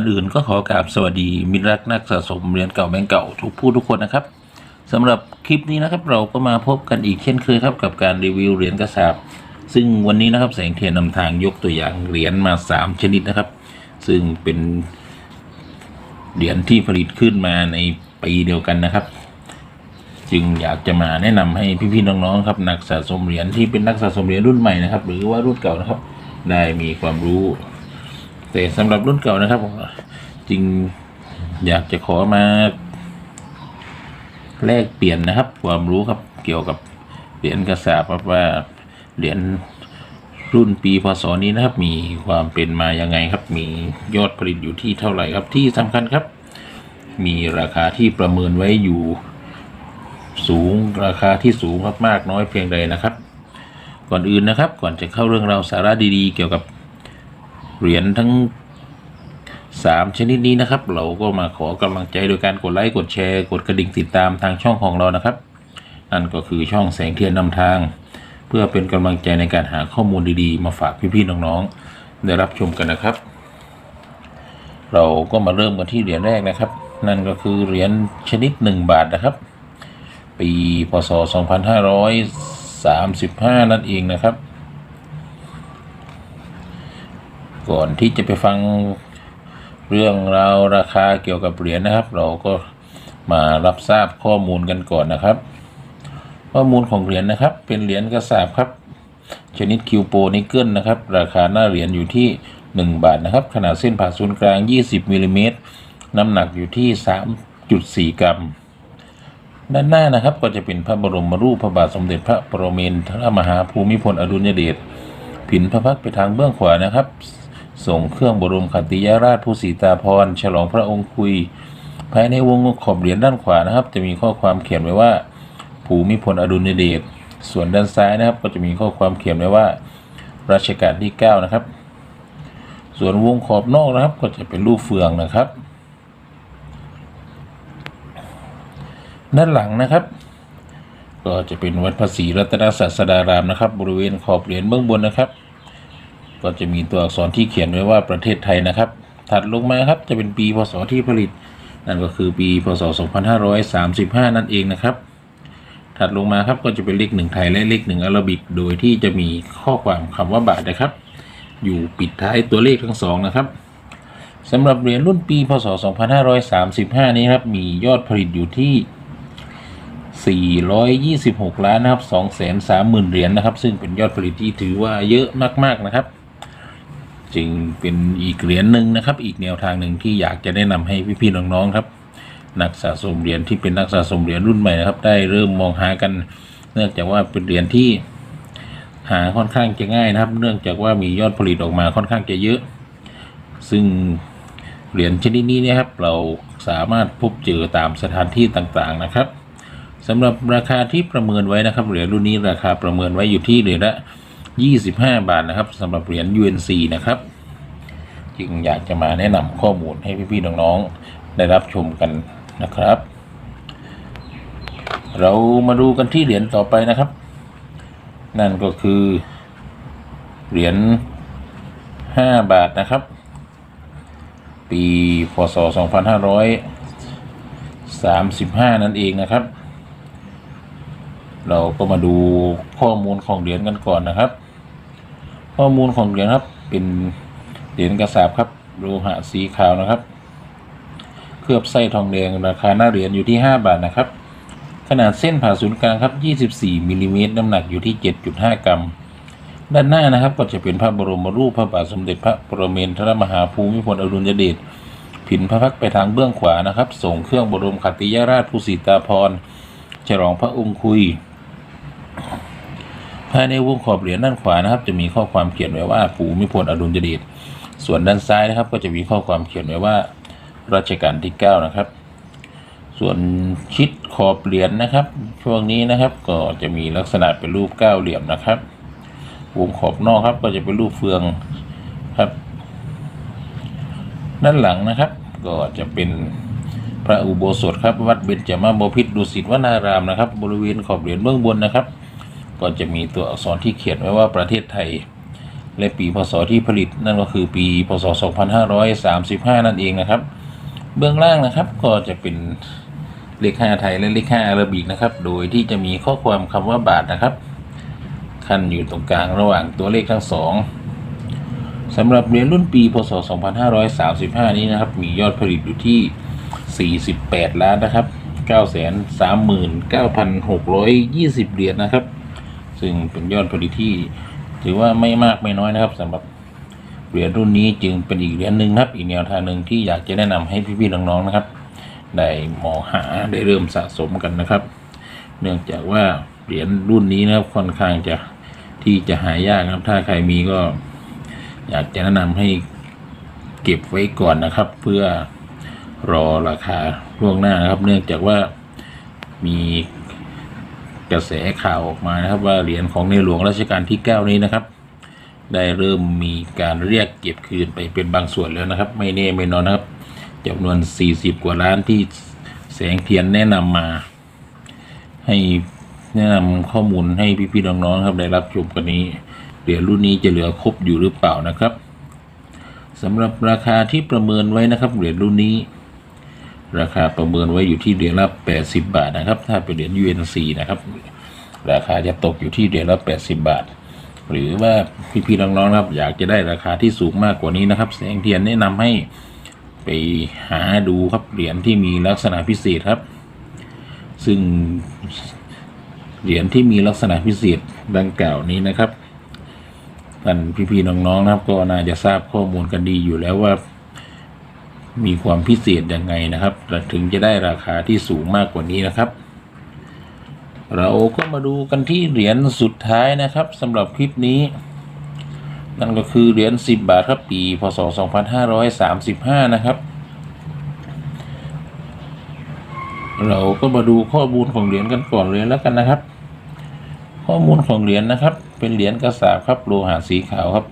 ก่อนอื่นก็ขอกราบสวัสดีมิตรรักนักสะสมเหรียญเก่าแบงก์เก่าทุกผู้ทุกคนนะครับสำหรับคลิปนี้นะครับเราก็มาพบกันอีกเช่นเคยครับกับการรีวิวเหรียญกระสาบซึ่งวันนี้นะครับแสงเทียนนำทางยกตัวอย่างเหรียญมา 3 ชนิดนะครับ ซึ่งเป็นเหรียญที่ผลิตขึ้นมาในปีเดียวกันนะครับ จึงอยากจะมาแนะนำให้พี่ๆน้องๆครับนักสะสมเหรียญที่เป็นนักสะสมเหรียญรุ่นใหม่นะครับ หรือว่ารุ่นเก่านะครับ ได้มีความรู้ แต่สำหรับรุ่นเก่านะครับผมจริงอยากจะขอมาแลกเปลี่ยนนะครับ ความรู้ครับเกี่ยวกับเหรียญกระสาบครับว่าเหรียญรุ่นปีพศนี้นะครับ มีความเป็นมายังไงครับ มียอดผลิตอยู่ที่เท่าไหร่ครับที่สำคัญครับ มีราคาที่ประเมินไว้อยู่ สูงราคาที่สูงมากๆน้อยเพียงใดนะครับ ก่อนอื่นนะครับ ก่อนจะเข้าเรื่องราวสาระดีๆ เกี่ยวกับ เหรียญทั้ง3ชนิดนี้นะครับ เราก็มาขอกำลังใจโดยการกดไลค์กดแชร์ กดกระดิ่งติดตามทางช่องของเรานะครับ นั่นก็คือช่องแสงเทียนนำทาง เพื่อเป็นกำลังใจในการหาข้อมูลดีๆ มาฝากพี่ๆน้องๆได้รับชมกันนะครับ เราก็มาเริ่มกันที่เหรียญแรกนะครับ นั่นก็คือเหรียญชนิด 1 บาทนะครับ ปีพศ 2535 นั่นเองนะครับ ก่อนที่จะไปฟังเรื่องราวราคาเกี่ยวกับเหรียญนะครับ เราก็มารับทราบข้อมูลกันก่อนนะครับ ข้อมูลของเหรียญนะครับ เป็นเหรียญกระสาบครับ ชนิดคิวโปนิกเกิลนะครับ ราคาหน้าเหรียญอยู่ที่ 1 บาทนะครับ ขนาดเส้นผ่าศูนย์กลาง 20มิลลิเมตรน้ำหนักอยู่ที่ 3.4 กรัม ด้านหน้านะครับก็จะเป็นพระบรมรูปพระบาทสมเด็จพระปรมินทรมหาภูมิพลอดุลยเดชผินพระพักตร์ไปทางเบื้องขวานะครับ ส่งเครื่องบรมขัตติยราชผู้สีตาพรฉลองพระองค์คุย ภายในวงขอบเหรียญด้านขวานะครับ จะมีข้อความเขียนไว้ว่าภูมิพลอดุลยเดชส่วนด้านซ้ายนะครับ ก็จะมีข้อความเขียนไว้ว่ารัชกาลที่ 9 นะครับ ส่วนวงขอบนอกนะครับ ก็จะเป็นรูปเฟืองนะครับ ด้านหลังนะครับ ก็จะเป็นวัดพระศรีรัตนศาสดารามนะครับ บริเวณขอบเหรียญเบื้องบนนะครับ ก็จะมีตัวอักษรที่เขียนไว้ว่าประเทศไทยนะครับ ถัดลงมาครับจะเป็นปีพศที่ผลิต นั่นก็คือปีพศ 2535 นั่นเองนะครับ ถัดลงมาครับก็จะเป็นเลขหนึ่งไทยและเลขหนึ่งอาราบิก โดยที่จะมีข้อความคำว่าบาทนะครับ อยู่ปิดท้ายตัวเลขทั้งสองนะครับสำหรับเหรียญรุ่นปีพศ 2535 นี้ครับมียอดผลิตอยู่ที่ 426 ล้านนะครับ 230,000 เหรียญนะครับ ซึ่งเป็นยอดผลิตที่ถือว่าเยอะมาก ๆ นะครับ จึงเป็นอีกเหรียญหนึ่งนะครับ อีกแนวทางหนึ่งที่อยากจะแนะนำให้พี่ๆน้องๆครับ นักสะสมเหรียญที่เป็นนักสะสมเหรียญรุ่นใหม่นะครับ ได้เริ่มมองหากัน เนื่องจากว่าเป็นเหรียญที่หาค่อนข้างจะง่ายนะครับ เนื่องจากว่ามียอดผลิตออกมาค่อนข้างจะเยอะ ซึ่งเหรียญชนิดนี้นะครับ เราสามารถพบเจอตามสถานที่ต่างๆนะครับสำหรับราคาที่ประเมินไว้นะครับเหรียญรุ่นนี้ราคาประเมินไว้อยู่ที่เหรียญละ 25 บาทนะครับสำหรับเหรียญ UNC นะครับ จึงอยากจะมาแนะนำข้อมูลให้พี่ๆน้องๆได้รับชมกันนะครับ เรามาดูกันที่เหรียญต่อไปนะครับ นั่นก็คือ เหรียญ 5 บาทนะครับ ปีพศ 2535 นั่นเองนะครับเราก็มาดูข้อมูลของเหรียญกันก่อนนะครับ ข้อมูลของเหรียญครับ เป็นเหรียญกระสาบครับโลหะสีขาวนะครับ เคลือบไส้ทองแดงราคาหน้าเหรียญอยู่ที่ 5 บาทนะครับ ขนาดเส้นผ่าศูนย์กลางครับ 24มิลลิเมตรน้ำหนักอยู่ที่ 7.5 กรัม ด้านหน้านะครับก็จะเป็นพระบรมรูปพระบาทสมเด็จพระปรเมนทรมหาภูมิพลอดุลยเดชผินพระพักตร์ไปทางเบื้องขวานะครับ ส่งเครื่องบรมขัตติยราชผู้สีตาพรฉลองพระองค์คุย ภายในวงขอบเหรียญด้านขวานะครับ จะมีข้อความเขียนไว้ว่าภูมิพลอดุลยเดชส่วนด้านซ้ายนะครับ ก็จะมีข้อความเขียนไว้ว่ารัชกาลที่ 9 นะครับ ส่วนชิดขอบเหรียญนะครับ ช่วงนี้นะครับก็จะมีลักษณะเป็นรูปเก้าเหลี่ยมนะครับ วงขอบนอกครับก็จะเป็นรูปเฟืองครับ ด้านหลังนะครับ ก็จะเป็นพระอุโบสถครับวัดเบญจมาบพิตรดุสิตวนารามนะครับ บริเวณขอบเหรียญเบื้องบนนะครับ ก็จะมีตัวอักษรที่เขียนไว้ว่าประเทศไทย และปีพศที่ผลิตนั่นก็คือปีพศ 2535 นั่นเองนะครับ เบื้องล่างนะครับก็จะเป็นเลข5ไทยและเลข5อาราบิกนะครับ โดยที่จะมีข้อความคำว่าบาทนะครับขั้นอยู่ตรงกลางระหว่างตัวเลขทั้งสองสำหรับเหรียญรุ่นปีพศ 2535 นี้นะครับ มียอดผลิตอยู่ที่ 48 ล้านนะครับ 939,620 เหรียญนะครับ ซึ่งเป็นยอดผลิตที่ ถือว่าไม่มากไม่น้อยนะครับสำหรับเหรียญรุ่นนี้จึงเป็นอีกเหรียญหนึ่งครับ อีกแนวทางหนึ่งที่อยากจะแนะนำให้พี่ๆน้องๆนะครับได้มองหาได้เริ่มสะสมกันนะครับ เนื่องจากว่าเหรียญรุ่นนี้นะครับค่อนข้างจะที่จะหายากครับถ้าใครมีก็ อยากจะแนะนำให้เก็บไว้ก่อนนะครับ เพื่อรอราคาล่วงหน้านะครับ เนื่องจากว่ามี กระแสข่าวออกมานะครับว่าเหรียญของในหลวงรัชกาลที่ 9 นี้นะครับ ได้เริ่มมีการเรียกเก็บคืนไปเป็นบางส่วนแล้วนะครับ ไม่แน่ไม่นอนนะครับจำนวน 40 กว่าล้านที่แสงเทียนแนะนำมา ให้แนะนำข้อมูลให้พี่ๆน้องๆครับได้รับชมกันนี้เหรียญรุ่นนี้จะเหลือครบอยู่หรือเปล่านะครับสำหรับราคาที่ประเมินไว้นะครับเหรียญรุ่นนี้ ราคาประเมินไว้อยู่ที่เหรียญละ 80 บาทนะครับ ถ้าเป็นเหรียญ UNC นะครับ ราคาจะตกอยู่ที่เหรียญละ 80 บาท หรือว่าพี่ๆน้องๆครับ อยากจะได้ราคาที่สูงมากกว่านี้นะครับแสงเทียนแนะนำให้ไปหาดูครับเหรียญที่มีลักษณะพิเศษครับ ซึ่งเหรียญที่มีลักษณะพิเศษดังกล่าวนี้นะครับท่านพี่ๆน้องๆนะครับ ก็น่าจะทราบข้อมูลกันดีอยู่แล้วว่า มีความพิเศษยังไงนะครับถึงจะได้ราคาที่สูงมากกว่านี้นะครับ เราก็มาดูกันที่เหรียญสุดท้ายนะครับสำหรับคลิปนี้ นั่นก็คือเหรียญ10 บาทครับปีพศ 2535 นะครับ เราก็มาดูข้อมูลของเหรียญกันก่อนเลยแล้วกันนะครับ ข้อมูลของเหรียญนะครับ เป็นเหรียญกระสาบครับโลหะสีขาวครับ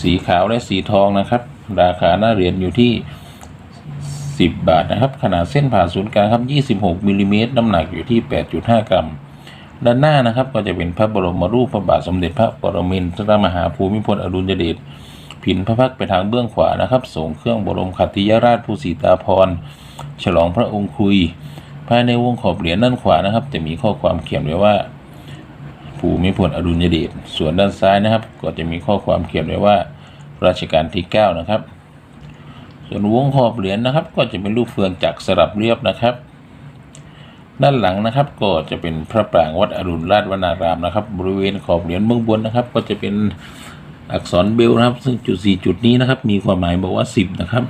สีขาวและสีทองนะครับ ราคาหน้าเหรียญอยู่ที่ 10 บาทนะครับ ขนาดเส้นผ่าศูนย์กลางครับ 26มิลลิเมตรน้ำหนักอยู่ที่ 8.5 กรัม ด้านหน้านะครับก็จะเป็นพระบรมรูปพระบาทสมเด็จพระปรมินทรมหาภูมิพลอดุลยเดชผินพระพักตร์ไปทางเบื้องขวานะครับส่งเครื่องบรมขัตติยราชภูสีตาพร ฉลองพระองค์คุย ภายในวงขอบเหรียญด้านขวานะครับ จะมีข้อความเขียนไว้ว่า ภูมิพลอดุลยเดชส่วนด้านซ้ายนะครับ ก็จะมีข้อความเขียนไว้ว่ารัชกาลที่ 9 นะครับ ส่วนวงขอบเหรียญนะครับ ก็จะเป็นรูปเฟืองจักรสลับเรียบนะครับ ด้านหลังนะครับก็จะเป็นพระปรางวัดอรุณราชวนารามนะครับ บริเวณขอบเหรียญเบื้องบนนะครับ ก็จะเป็นอักษรเบลนะครับ ซึ่งจุดสี่จุดนี้นะครับ มีความหมายบอกว่า 10 นะครับ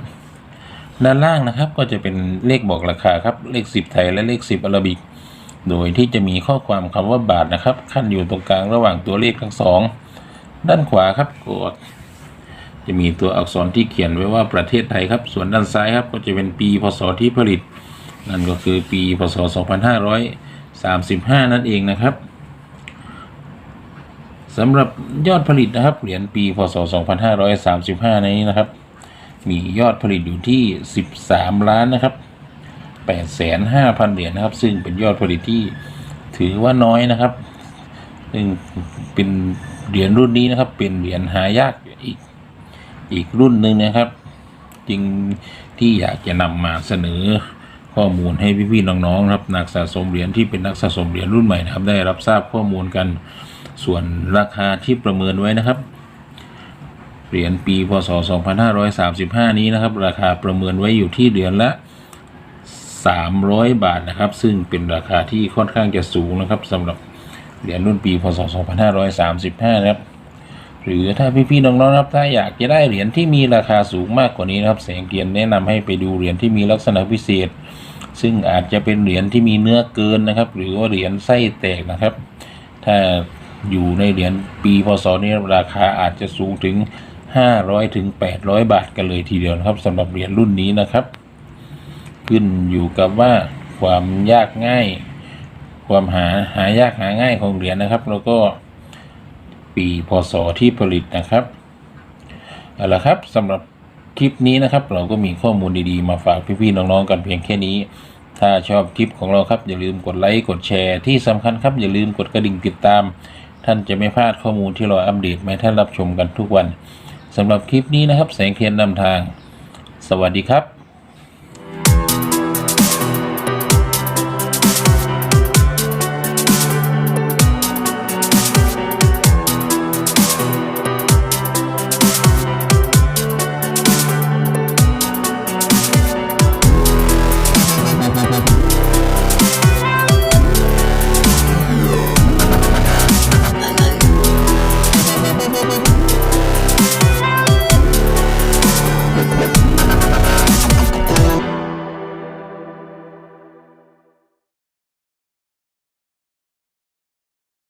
ด้านล่างนะครับก็จะเป็นเลขบอกราคาครับเลข 10 ไทยและเลข 10อาราบิก โดยที่จะมีข้อความคำว่าบาทนะครับ ขั้นอยู่ตรงกลางระหว่างตัวเลขทั้งสองด้านขวาครับกด จะมีตัวอักษรที่เขียนไว้ว่าประเทศไทยครับ ส่วนด้านซ้ายครับก็จะเป็นปีพศที่ผลิต นั่นก็คือปีพศ 2535 นั่นเองนะครับสำหรับยอดผลิตนะครับเหรียญปีพศ 2535นี้นะครับ มียอดผลิตอยู่ที่ 13 ล้านนะครับ 8 5 0 0 0 เหรียญนะครับ ซึ่งเป็นยอดผลิตที่ถือว่าน้อยนะครับซึ่งเป็นเหรียญรุ่นนี้นะครับ เป็นเหรียญหายากอีกอีกรุ่นหนึ่งนะครับจริงที่อยากจะนำมาเสนอข้อมูลให้พี่ๆน้องๆนะครับนักสะสมเหรียญที่เป็นนักสะสมเหรียญรุ่นใหม่นะครับ ได้รับทราบข้อมูลกันส่วนราคาที่ประเมินไว้นะครับเหรียญปีพศ 2535 นี้นะครับ ราคาประเมินไว้อยู่ที่เหรียญละ 300 บาทนะครับ ซึ่งเป็นราคาที่ค่อนข้างจะสูงนะครับสำหรับเหรียญรุ่นปีพศ 2535 นะครับ หรือถ้าพี่ๆน้องๆครับถ้าอยากจะได้เหรียญที่มีราคาสูงมากกว่านี้นะครับแสงเทียนแนะนำให้ไปดูเหรียญที่มีลักษณะพิเศษ ซึ่งอาจจะเป็นเหรียญที่มีเนื้อเกินนะครับ หรือว่าเหรียญไส้แตกนะครับ ถ้าอยู่ในเหรียญปีพศนี้ราคาอาจจะสูงถึง 500ถึง800 บาทกันเลยทีเดียวนะครับสำหรับเหรียญรุ่นนี้นะครับ ขึ้นอยู่กับว่าความยากง่าย ความหาหายากหาง่ายของเหรียญนะครับ แล้วก็ปีพศที่ผลิตนะครับเอาละครับสำหรับคลิปนี้นะครับ เราก็มีข้อมูลดีๆมาฝากพี่ๆน้องๆกันเพียงแค่นี้ ถ้าชอบคลิปของเราครับอย่าลืมกดไลค์กดแชร์ที่สำคัญครับอย่าลืมกดกระดิ่งติดตาม ท่านจะไม่พลาดข้อมูลที่เราอัปเดตมาให้ท่านรับชมกันทุกวันสำหรับคลิปนี้นะครับ แสงเทียนนำทาง สวัสดีครับ